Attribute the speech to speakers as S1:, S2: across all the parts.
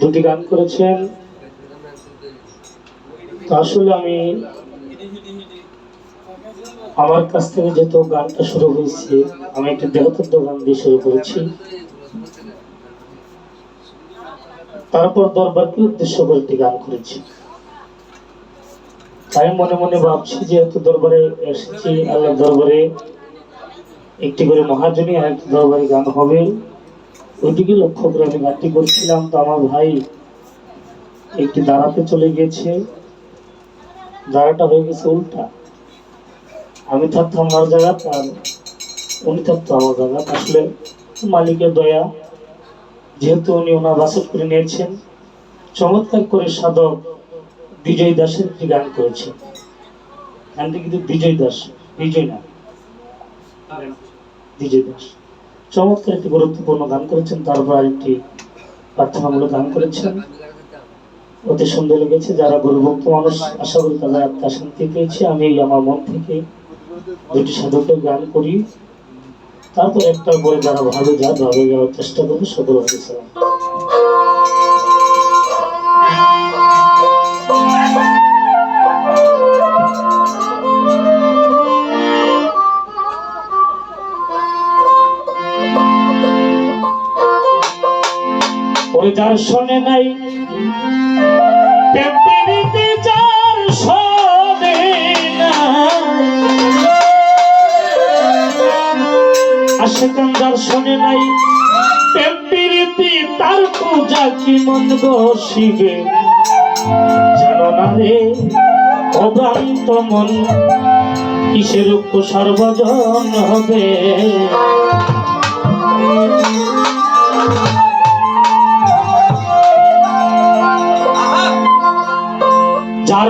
S1: দুটি গান করেছেন। আসলে আমি আমার কাছ থেকে যেহেতু গানটা শুরু হয়েছে, আমি একটা দেহতত্ত্ব গান দিয়ে শুরু করেছি। তারপর দরবারকে উদ্দেশ্য করে একটি গান করেছি। তাই মনে মনে ভাবছি যে এত দরবারে এসেছি আল্লাহ দরবারে একটি করে মহাজনী আর একটি দরবারে গান হবে। ওইদিকে লক্ষ্য করে আমি গানটি করছিলাম তো আমার ভাই একটি দাঁড়াতে চলে গেছে। দাঁড়াটা হয়ে গেছে উল্টা। আমি থাকতাম আমার জায়গা, আর উনি থাকতো আমার জায়গা। আসলে মালিকের দয়া, যেহেতু উনি ওনার বাসত করে নিয়েছেন, চমৎকার করে সাধক বিজয় দাসের একটি গান করেছেন। গানটি কিন্তু বিজয় দাস, বিজয় না, বিজয় দাস। চমৎকার একটি গুরুত্বপূর্ণ গান করেছেন তারপর আরেকটি প্রার্থনামূলক গান করেছেন। অতি সুন্দর লেগেছে, যারা গুরুভক্ত মানুষ, আশা করি তাদের আত্মা শান্তি পেয়েছে। আমি আমার মন থেকে দুটি সাধুকে গান করি। তারপর একটা বই যারা ভাবে যা ভাবে যাওয়ার চেষ্টা করবে, সকল অফিসার ওরে যার শোনে নাই। পেপিরিতে যার শোনে আশেকান যার শোনে নাই। পেপিরিতি তার পূজা কি মন বসিবে? জানো না রে অভ্রান্ত মন। কিসের সর্বজন হবে?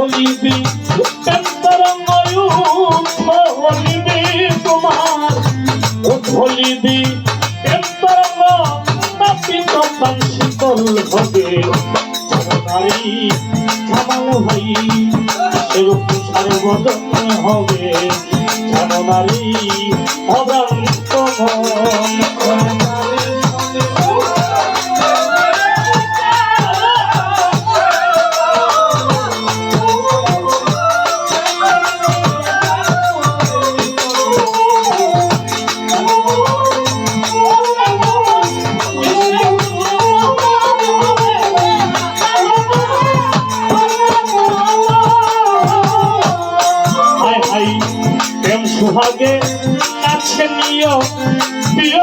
S1: উঠলিবি পেন্তরঙ্গ উঠলিবি তোমার। উঠলিবি পেন্তরঙ্গ নাপিত প্রাণ শীতল হবে। নারী নারী অবান্ত নিয় প্রিয়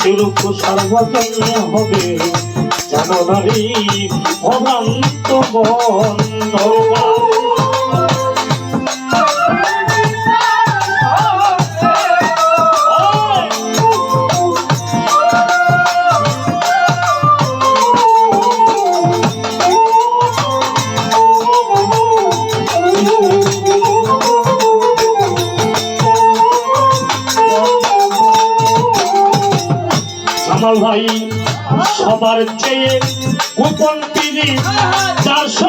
S1: শিরূপ সর্বজন্য হবে। জাননারী ভবান্ত বন্ধ ভাই সবার চেয়ে কুপন তিনি। চারশো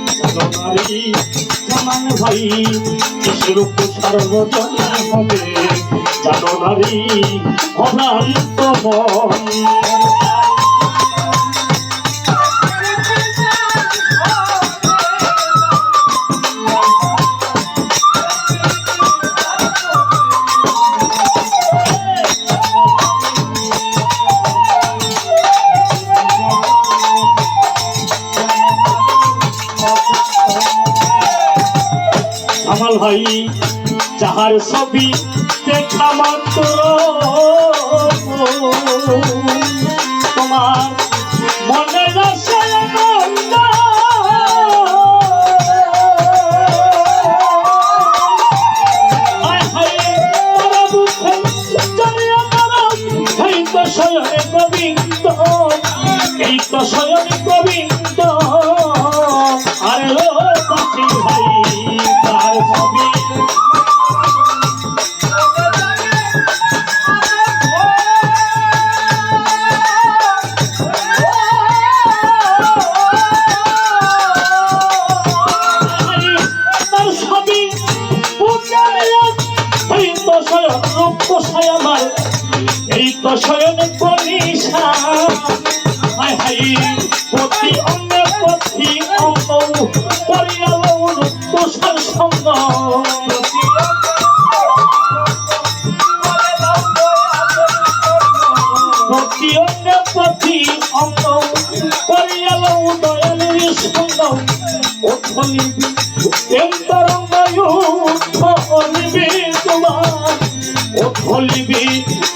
S1: ভাই জামান ভাই বিশ্বরূপ সর্বজন হবে জানো নারী অনান্ত মন। নয়, যাহার ছবি দেখা মাত্র। তোমার মনে এই তো স্বয়ং কবি এই তো স্বয়ং কবি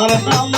S1: আমার নাম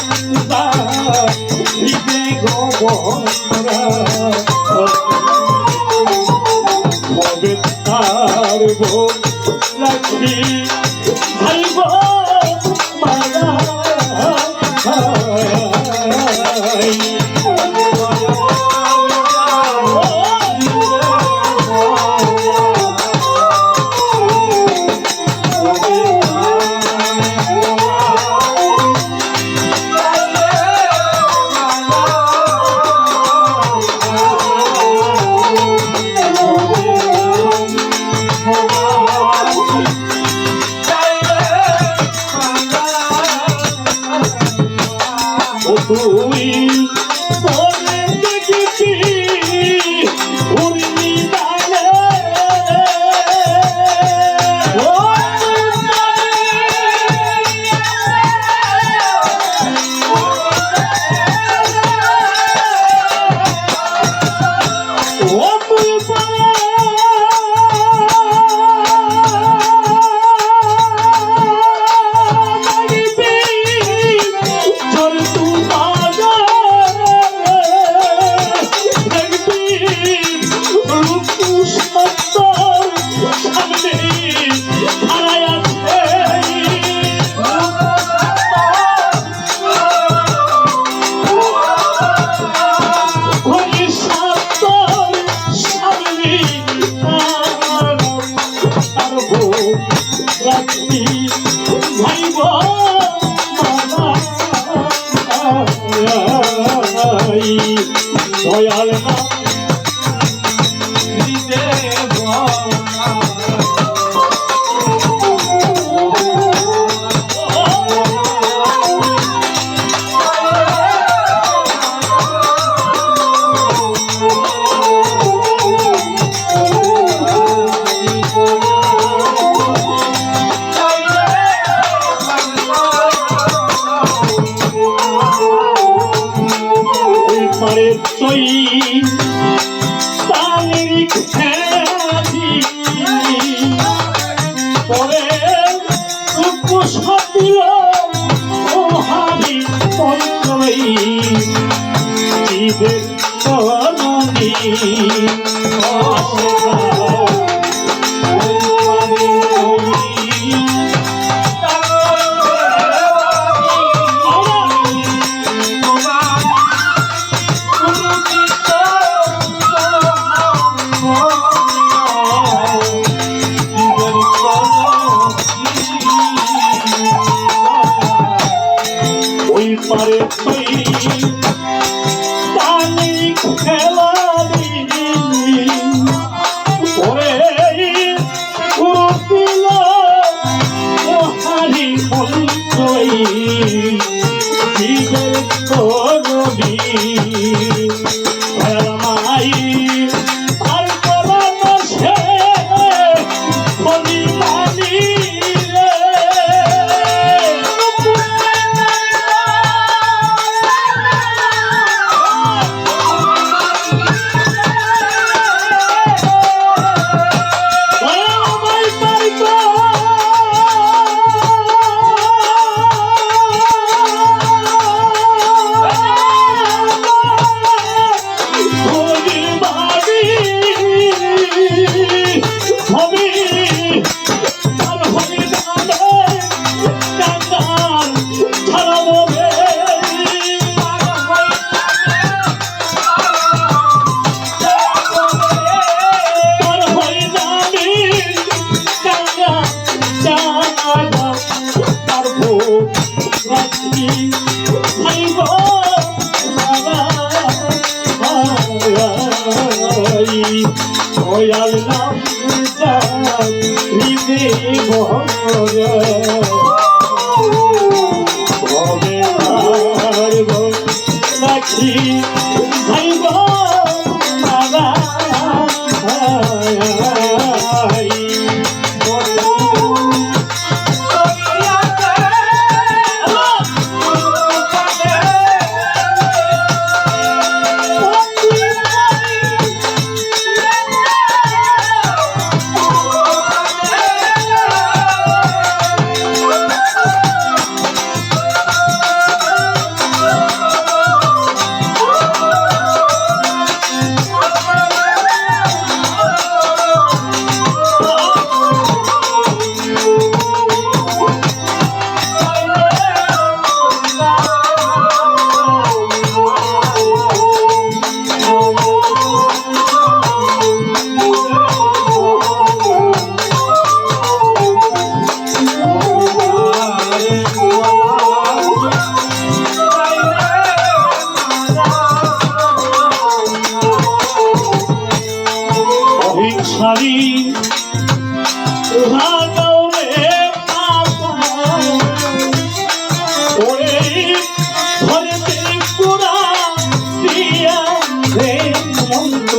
S1: 好了吗 জননী Oh.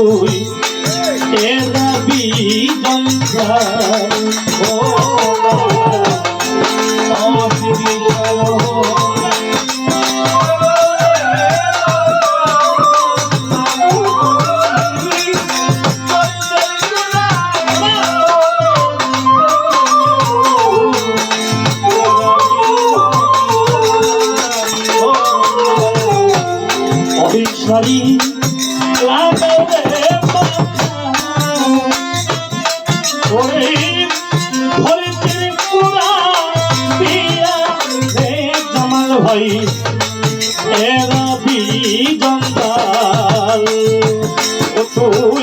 S1: তুই এরা বিজঙ্গা ভাই এরা বিজন্দাল তুই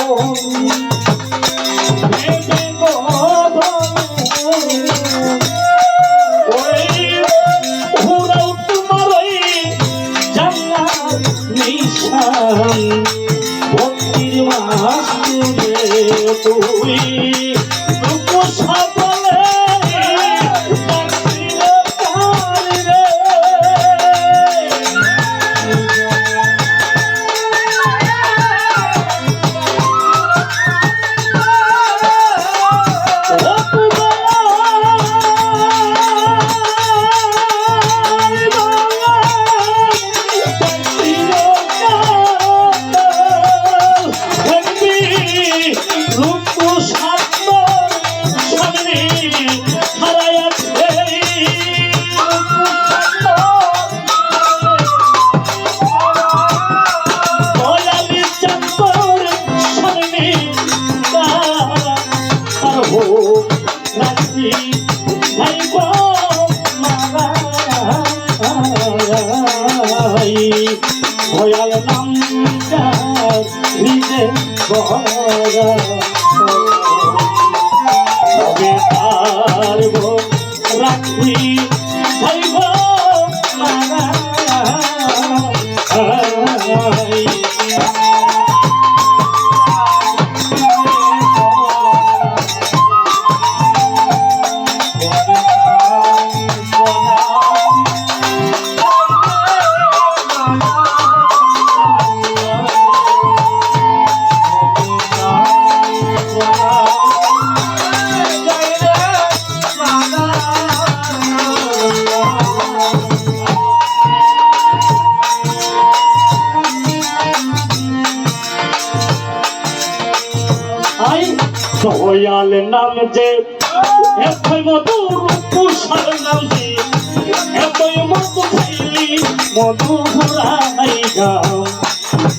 S1: বরা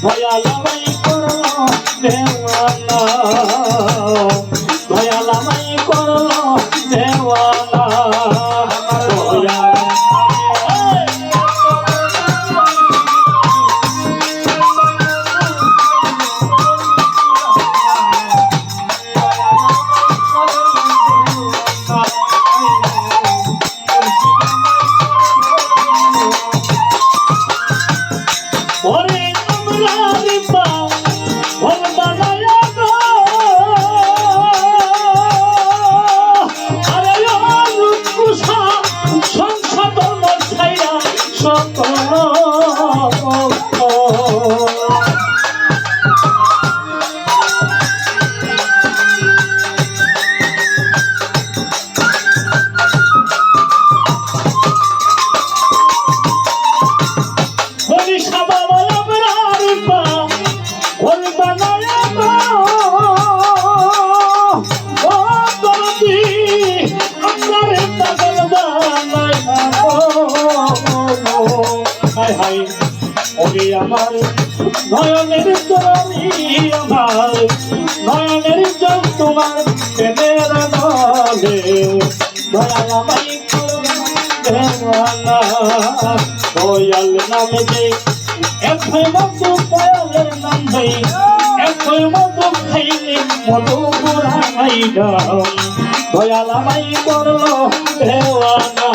S1: দয়াল নয়নের আমার, নয়নের জল তোমার প্রেমের নলে দয়াল নামে যে একই মতো দয়ালের নাম ভাই একই মতো খাইলে মতো বুড়াই গাও দয়াল আমাই করল দেওয়ানা